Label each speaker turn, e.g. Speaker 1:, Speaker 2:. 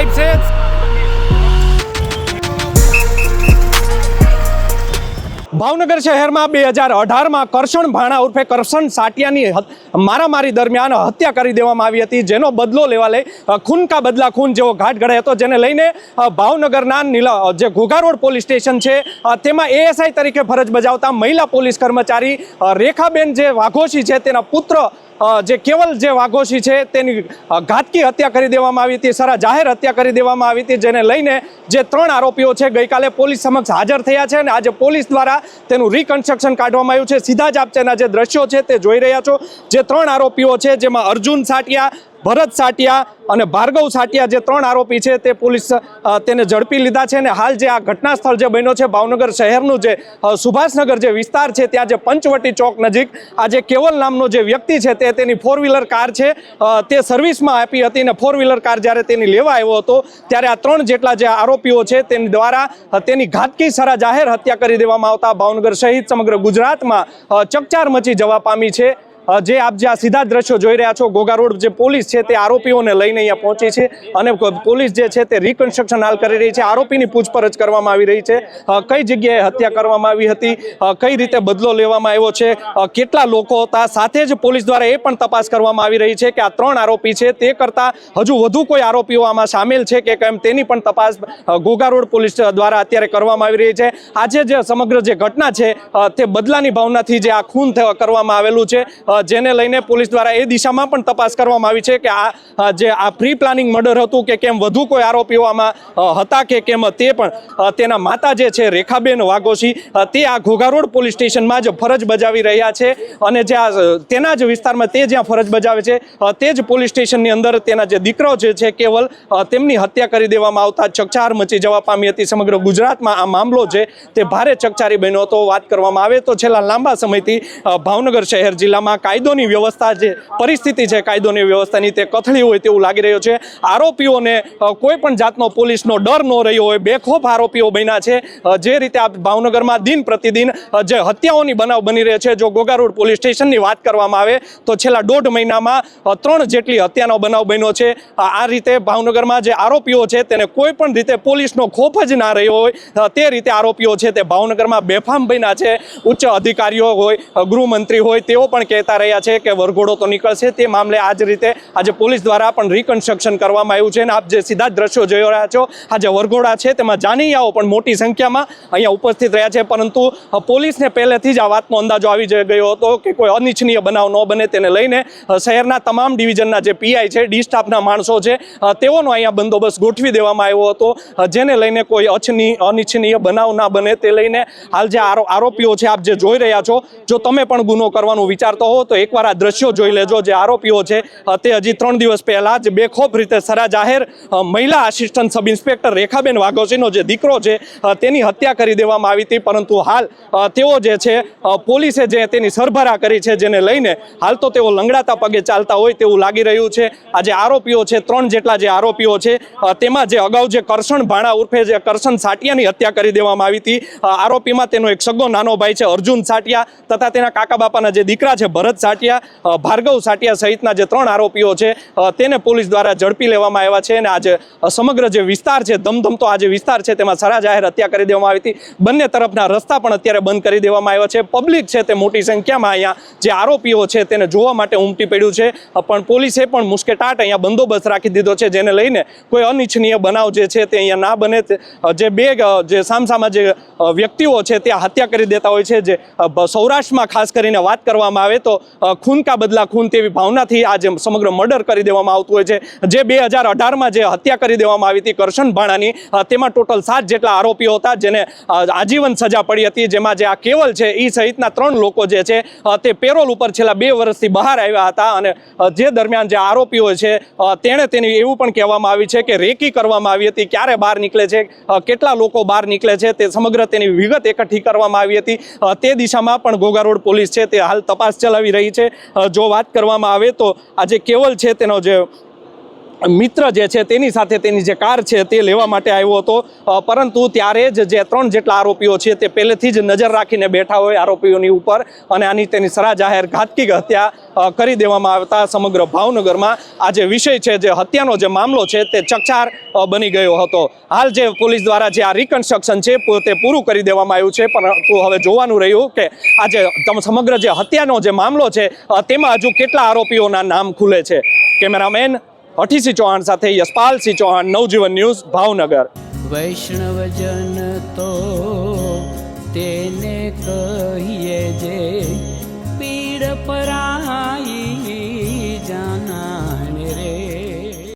Speaker 1: સાહેબ છે ભાવનગર શહેરમાં બે હજાર અઢારમાં કરશન ભાણા ઉર્ફે કરશન સાટિયાની મારામારી દરમિયાન હત્યા કરી દેવામાં આવી હતી. જેનો બદલો લેવા લઈ ખૂન કા બદલા ખૂન જેવો ઘાટ ઘડાયો હતો. જેને લઈને ભાવનગરના નીલા જે ઘોઘા રોડ પોલીસ સ્ટેશન છે તેમાં એએસઆઈ તરીકે ફરજ બજાવતા મહિલા પોલીસ કર્મચારી રેખાબેન જે વાઘોશી છે, તેના પુત્ર જે કેવલ જે વાઘોશી છે તેની ઘાતકી હત્યા કરી દેવામાં આવી હતી, સારા જાહેર હત્યા કરી દેવામાં આવી હતી, જેને લઈને જે ત્રણ આરોપીઓ છે ગઈકાલે પોલીસ સમક્ષ હાજર થયા છે અને આજે પોલીસ દ્વારા તેનું રિકન્સ્ટ્રક્શન કાઢવામાં આવ્યું છે. સીધા જ આપ જે દ્રશ્યો છે તે જોઈ રહ્યા છો. જે ત્રણ આરોપીઓ છે, જેમાં અર્જુન સાટિયા ભરત સાટિયા અને ભાર્ગવ સાટિયા જે ત્રણ આરોપી છે તે પોલીસ તેને ઝડપી લીધા છે અને હાલ જે આ ઘટના સ્થળ જે બન્યો છે ભાવનગર શહેરનું જે સુભાષનગર જે વિસ્તાર છે ત્યાં જે પંચવટી ચોક નજીક આ જે કેવલ નામનો જે વ્યક્તિ છે તે તેની ફોર વ્હીલર કાર છે તે સર્વિસમાં આપી હતી અને ફોર વ્હીલર કાર જ્યારે તેની લેવા આવ્યો હતો ત્યારે આ ત્રણ જેટલા જે આરોપીઓ છે તેની દ્વારા તેની ઘાતકી સારા જાહેર હત્યા કરી દેવામાં આવતા ભાવનગર સહિત સમગ્ર ગુજરાતમાં ચકચાર મચી જવા પામી છે. જે આપ જે આ સીધા દ્રશ્યો જોઈ રહ્યા છો, ગોગા રોડ જે પોલીસ છે તે આરોપીઓને લઈને અહીંયા પહોંચી છે અને પોલીસ જે છે તે રિકન્સ્ટ્રક્શન હાલ કરી રહી છે. આરોપીની પૂછપરછ કરવામાં આવી રહી છે. કઈ જગ્યાએ હત્યા કરવામાં આવી હતી? કઈ રીતે બદલો લેવામાં આવ્યો છે? કેટલા લોકો હતા? સાથે જ પોલીસ દ્વારા એ પણ તપાસ કરવામાં આવી રહી છે કે આ ત્રણ આરોપી છે. તે કરતાં હજુ વધુ કોઈ આરોપીઓ આમાં સામેલ છે કે કેમ? તેની પણ તપાસ ગોગા રોડ પોલીસ દ્વારા અત્યારે કરવામાં આવી રહી છે. આજે જે સમગ્ર જે ઘટના છે તે બદલાની ભાવનાથી જે આ ખૂન કરવામાં આવેલું છે. જેને લઈને પોલીસ દ્વારા એ દિશામાં પણ તપાસ કરવામાં આવી છે કે આ જે આ પ્રી પ્લાનિંગ મર્ડર હતું કે કેમ વધુ કોઈ આરોપીઓ આમાં હતા કે કેમ તે પણ તેના માતા જે છે, રેખાબેન વાઘોશી તે આ ઘોઘા રોડ પોલીસ સ્ટેશનમાં જ ફરજ બજાવી રહ્યા છે અને જે તેના જ વિસ્તારમાં તે જ્યાં ફરજ બજાવે છે તે જ પોલીસ સ્ટેશનની અંદર તેના જે દીકરો જે છે કેવલ તેમની હત્યા કરી દેવામાં આવતા ચકચાર મચી જવા પામી હતી સમગ્ર ગુજરાતમાં આ મામલો છે તે ભારે ચકચારી બન્યો હતો. વાત કરવામાં આવે તો છેલ્લા લાંબા સમયથી ભાવનગર શહેર જિલ્લામાં કાયદોની વ્યવસ્થા જે પરિસ્થિતિ છે, કાયદોની વ્યવસ્થાની તે કથળી હોય તેવું લાગી રહ્યું છે. આરોપીઓને કોઈ પણ જાતનો પોલીસનો ડર ન રહ્યો હોય, બેખોફ આરોપીઓ બન્યા છે. જે રીતે આ ભાવનગરમાં દિન પ્રતિદિન જે હત્યાઓની બનાવ બની રહે છે, જો ગોગારોડ પોલીસ સ્ટેશનની વાત કરવામાં આવે, તો છેલ્લા દોઢ મહિનામાં ત્રણ જેટલી હત્યાનો બનાવ બન્યો છે. આ રીતે ભાવનગરમાં જે આરોપીઓ છે, તેને કોઈ પણ રીતે પોલીસનો ખોફ જ ના રહ્યો હોય તે રીતે આરોપીઓ છે તે ભાવનગરમાં બેફામ બન્યા છે. ઉચ્ચ અધિકારીઓ હોય ગૃહમંત્રી હોય, તેઓ પણ કહેતા રહ્યા છે કે વરઘોડો તો નીકળશે. તે મામલે આ જ રીતે આજે પોલીસ દ્વારા પણ રિકન્સ્ટ્રક્શન કરવામાં આવ્યું છે અને આપ જે સીધા દ્રશ્યો જોઈ રહ્યા છો આજે વરઘોડા છે તેમાં જાનૈયાઓ પણ મોટી સંખ્યામાં અહીંયા ઉપસ્થિત રહ્યા છે. પરંતુ પોલીસને પહેલેથી જ આ વાતનો અંદાજો આવી ગયો હતો કે કોઈ અનિચ્છનીય બનાવ ન બને તેને લઈને શહેરના તમામ ડિવિઝનના જે પીઆઈ છે, ડી સ્ટાફના માણસો છે તેઓનો અહીંયા બંદોબસ્ત ગોઠવી દેવામાં આવ્યો હતો. જેને લઈને કોઈ અછની, અનિચ્છનીય બનાવ ના બને તે લઈને હાલ જે આરો- આરોપીઓ છે, આપ જે જોઈ રહ્યા છો, જો તમે પણ ગુનો કરવાનું વિચારતો હો તો એકવાર આ દ્રશ્યો જોઈ લેજો. જે આરોપીઓ છે તે હજી ત્રણ દિવસ પહેલા જ બેખોફ રીતે સરા જાહેર મહિલા આસિસ્ટન્ટ સબ ઇન્સ્પેક્ટર રેખાબેન વાઘોસીનો જે દીકરો છે તેની હત્યા કરી દેવામાં આવી હતી. પરંતુ હાલ તેઓ જે છે પોલીસે જે તેની સરભરા કરી છે, જેને લઈને હાલ તો તેઓ લંગડાતા પગે ચાલતા હોય તેવું લાગી રહ્યું છે. આ જે આરોપીઓ છે, ત્રણ જેટલા જે આરોપીઓ છે તેમાં જે અગાઉ જે કરશન ભાણા ઉર્ફે જે કરશન સાટિયાની હત્યા કરી દેવામાં આવી હતી. આરોપીમાં તેનો એક સગો નાનો ભાઈ છે, અર્જુન સાટિયા, તથા તેના કાકા બાપાના જે દીકરા છે, ભરત સાટિયા ભાર્ગવ સાટિયા સહિતના જે ત્રણ આરોપીઓ છે તેને પોલીસ દ્વારા ઝડપી લેવામાં આવ્યા છે અને આજે સમગ્ર જે વિસ્તાર છે, ધમધમતો આ જે વિસ્તાર છે તેમાં સરા જાહેર હત્યા કરી દેવામાં આવી હતી. બંને તરફના રસ્તા પણ અત્યારે બંધ કરી દેવામાં આવ્યા છે. પબ્લિક છે તે મોટી સંખ્યામાં અહીંયા જે આરોપીઓ છે તેને જોવા માટે ઉમટી પડ્યું છે. પણ પોલીસે પણ મુસ્કેટાટ અહીંયા બંદોબસ્ત રાખી દીધો છે, જેને લઈને કોઈ અનિચ્છનીય બનાવ જે છે તે અહીંયા ના બને. જે બે જે સામસામા જે વ્યક્તિઓ છે તે હત્યા કરી દેતા હોય છે. જે સૌરાષ્ટ્રમાં ખાસ કરીને વાત કરવામાં આવે તો ખૂન કા બદલા ખૂન તેવી ભાવનાથી આ જે સમગ્ર મર્ડર કરી દેવામાં આવતું હોય છે. જે બે હજાર અઢારમાં જે હત્યા કરી દેવામાં આવી હતી કરશન ભાણાની તેમાં ટોટલ સાત જેટલા આરોપીઓ હતા જેને આજીવન સજા પડી હતી. જેમાં જે આ કેવલ છે એ સહિતના ત્રણ લોકો જે છે તે પેરોલ ઉપર છેલ્લા બે વર્ષથી બહાર આવ્યા હતા અને જે દરમિયાન જે આરોપીઓ છે તેણે તેની એવું પણ કહેવામાં આવી છે કે રેકી કરવામાં આવી હતી. ક્યારે બહાર નીકળે છે કેટલા લોકો બહાર નીકળે છે, તે સમગ્ર તેની વિગત એકઠી કરવામાં આવી હતી. તે દિશામાં પણ ઘોઘા રોડ પોલીસ છે, તે હાલ તપાસ ચલાવી રહી છે. જો વાત કરવામાં આવે તો આ જે કેવલ છે તેનો જે મિત્ર જે છે તેની સાથે તેની જે કાર છે તે લેવા માટે આવ્યો હતો. પરંતુ ત્યારે જ જે ત્રણ જેટલા આરોપીઓ છે તે પહેલેથી જ નજર રાખીને બેઠા હોય આરોપીઓની ઉપર અને આની તેની સરા જાહેર ઘાતકી હત્યા કરી દેવામાં આવતા સમગ્ર ભાવનગરમાં આ જે વિષય છે જે હત્યાનો જે મામલો છે તે ચકચાર બની ગયો હતો. હાલ જે પોલીસ દ્વારા જે આ રિકન્સ્ટ્રક્શન છે તે પૂરું કરી દેવામાં આવ્યું છે પરંતુ હવે જોવાનું રહ્યું કે આ જે સમગ્ર જે હત્યાનો જે મામલો છે તેમાં હજુ કેટલા આરોપીઓના નામ ખુલે છે? કેમેરામેન અઠીસિંહ ચૌહાણ સાથે યશપાલસિંહ ચૌહાણ નવજીવન ન્યૂઝ ભાવનગર.
Speaker 2: વૈષ્ણવજન તો